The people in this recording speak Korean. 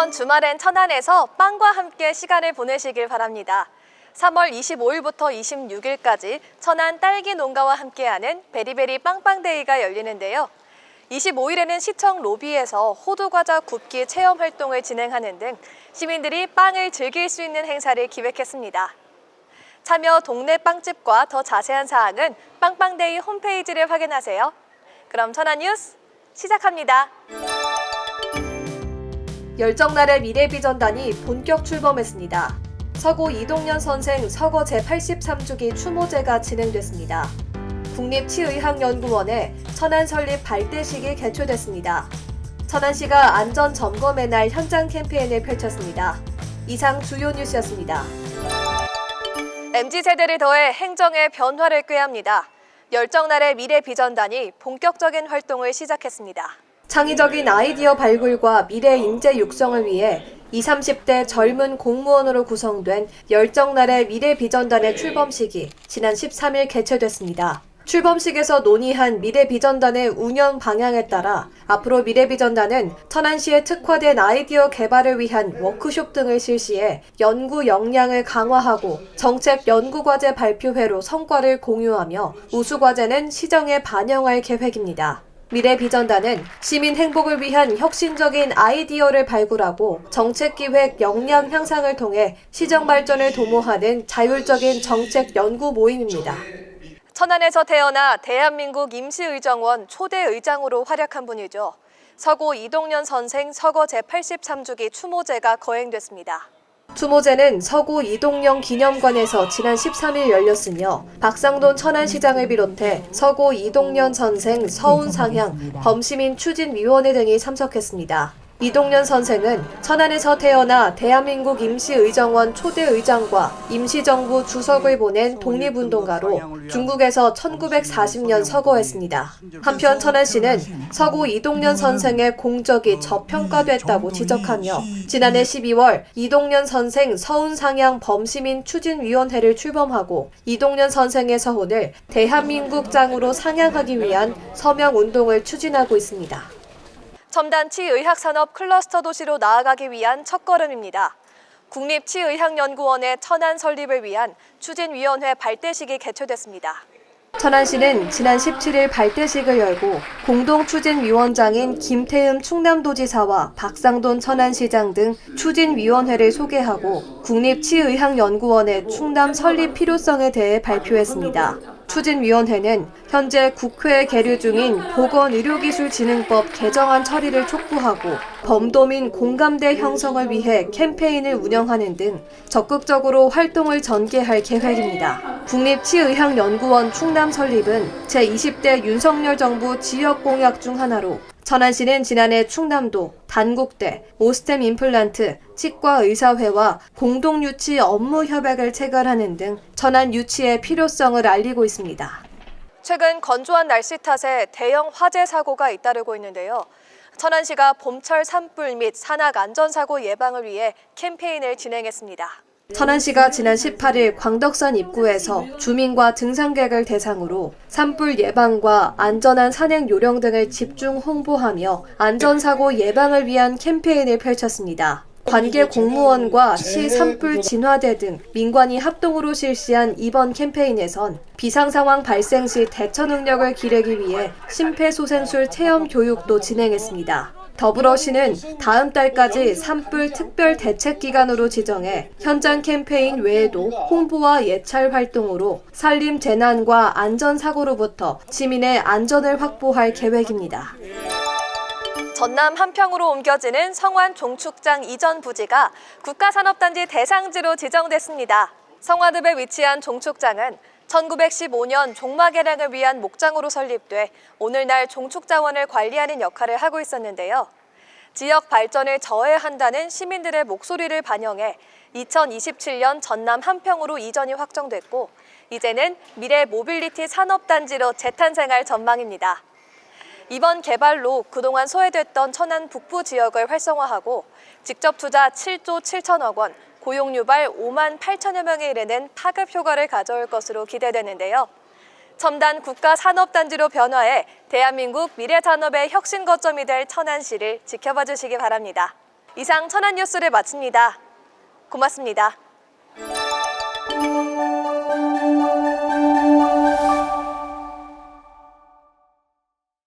이번 주말엔 천안에서 빵과 함께 시간을 보내시길 바랍니다. 3월 25일부터 26일까지 천안 딸기 농가와 함께하는 베리베리 빵빵데이가 열리는데요. 25일에는 시청 로비에서 호두과자 굽기 체험 활동을 진행하는 등 시민들이 빵을 즐길 수 있는 행사를 기획했습니다. 참여 동네 빵집과 더 자세한 사항은 빵빵데이 홈페이지를 확인하세요. 그럼 천안 뉴스 시작합니다. 열정날의 미래비전단이 본격 출범했습니다. 서고 이동연 선생 서거 제83주기 추모제가 진행됐습니다. 국립치의학연구원의 천안 설립 발대식이 개최됐습니다. 천안시가 안전 점검의 날 현장 캠페인을 펼쳤습니다. 이상 주요 뉴스였습니다. MZ 세대를 더해 행정의 변화를 꾀합니다. 열정날의 미래 비전단이 본격적인 활동을 시작했습니다. 창의적인 아이디어 발굴과 미래 인재 육성을 위해 20, 30대 젊은 공무원으로 구성된 열정날의 미래 비전단의 출범식이 지난 13일 개최됐습니다. 출범식에서 논의한 미래 비전단의 운영 방향에 따라 앞으로 미래 비전단은 천안시에 특화된 아이디어 개발을 위한 워크숍 등을 실시해 연구 역량을 강화하고 정책 연구 과제 발표회로 성과를 공유하며 우수 과제는 시정에 반영할 계획입니다. 미래 비전단은 시민 행복을 위한 혁신적인 아이디어를 발굴하고 정책 기획 역량 향상을 통해 시정 발전을 도모하는 자율적인 정책 연구 모임입니다. 천안에서 태어나 대한민국 임시의정원 초대 의장으로 활약한 분이죠. 서고 이동연 선생 서거 제83주기 추모제가 거행됐습니다. 추모제는 서구 이동영 기념관에서 지난 13일 열렸으며 박상돈 천안시장을 비롯해 서구 이동연 선생, 서운상향, 범시민 추진위원회 등이 참석했습니다. 이동연 선생은 천안에서 태어나 대한민국 임시의정원 초대 의장과 임시정부 주석을 보낸 독립운동가로 중국에서 1940년 서거했습니다. 한편 천안시는 서구 이동연 선생의 공적이 저평가됐다고 지적하며 지난해 12월 이동연 선생 서운상향 범시민 추진위원회를 출범하고 이동연 선생의 서훈을 대한민국 장으로 상향하기 위한 서명운동을 추진하고 있습니다. 첨단 치의학산업 클러스터 도시로 나아가기 위한 첫걸음입니다. 국립치의학연구원의 천안 설립을 위한 추진위원회 발대식이 개최됐습니다. 천안시는 지난 17일 발대식을 열고 공동 추진위원장인 김태흠 충남도지사와 박상돈 천안시장 등 추진위원회를 소개하고 국립치의학연구원의 충남 설립 필요성에 대해 발표했습니다. 추진위원회는 현재 국회에 계류 중인 보건의료기술진흥법 개정안 처리를 촉구하고 범도민 공감대 형성을 위해 캠페인을 운영하는 등 적극적으로 활동을 전개할 계획입니다. 국립치의학연구원 충남 설립은 제20대 윤석열 정부 지역 공약 중 하나로 천안시는 지난해 충남도, 단국대, 오스템 임플란트, 치과의사회와 공동유치 업무 협약을 체결하는 등 천안 유치의 필요성을 알리고 있습니다. 최근 건조한 날씨 탓에 대형 화재 사고가 잇따르고 있는데요. 천안시가 봄철 산불 및 산악 안전사고 예방을 위해 캠페인을 진행했습니다. 천안 시가 지난 18일 광덕산 입구에서 주민과 등산객을 대상으로 산불 예방과 안전한 산행 요령 등을 집중 홍보하며 안전사고 예방을 위한 캠페인을 펼쳤습니다. 관계 공무원과 시 산불 진화대 등 민관이 합동으로 실시한 이번 캠페인에선 비상 상황 발생 시 대처 능력을 기르기 위해 심폐소생술 체험 교육도 진행했습니다. 더불어시는 다음 달까지 산불 특별 대책 기간으로 지정해 현장 캠페인 외에도 홍보와 예찰 활동으로 산림 재난과 안전 사고로부터 시민의 안전을 확보할 계획입니다. 전남 한평으로 옮겨지는 성완 종축장 이전 부지가 국가산업단지 대상지로 지정됐습니다. 성화읍에 위치한 종축장은 1915년 종마 개량을 위한 목장으로 설립돼 오늘날 종축 자원을 관리하는 역할을 하고 있었는데요. 지역 발전을 저해한다는 시민들의 목소리를 반영해 2027년 전남 한평으로 이전이 확정됐고 이제는 미래 모빌리티 산업단지로 재탄생할 전망입니다. 이번 개발로 그동안 소외됐던 천안 북부 지역을 활성화하고 직접 투자 7조 7천억 원, 고용 유발 5만 8천여 명에 이르는 파급 효과를 가져올 것으로 기대되는데요. 첨단 국가 산업단지로 변화해 대한민국 미래 산업의 혁신 거점이 될 천안시를 지켜봐 주시기 바랍니다. 이상 천안 뉴스를 마칩니다. 고맙습니다.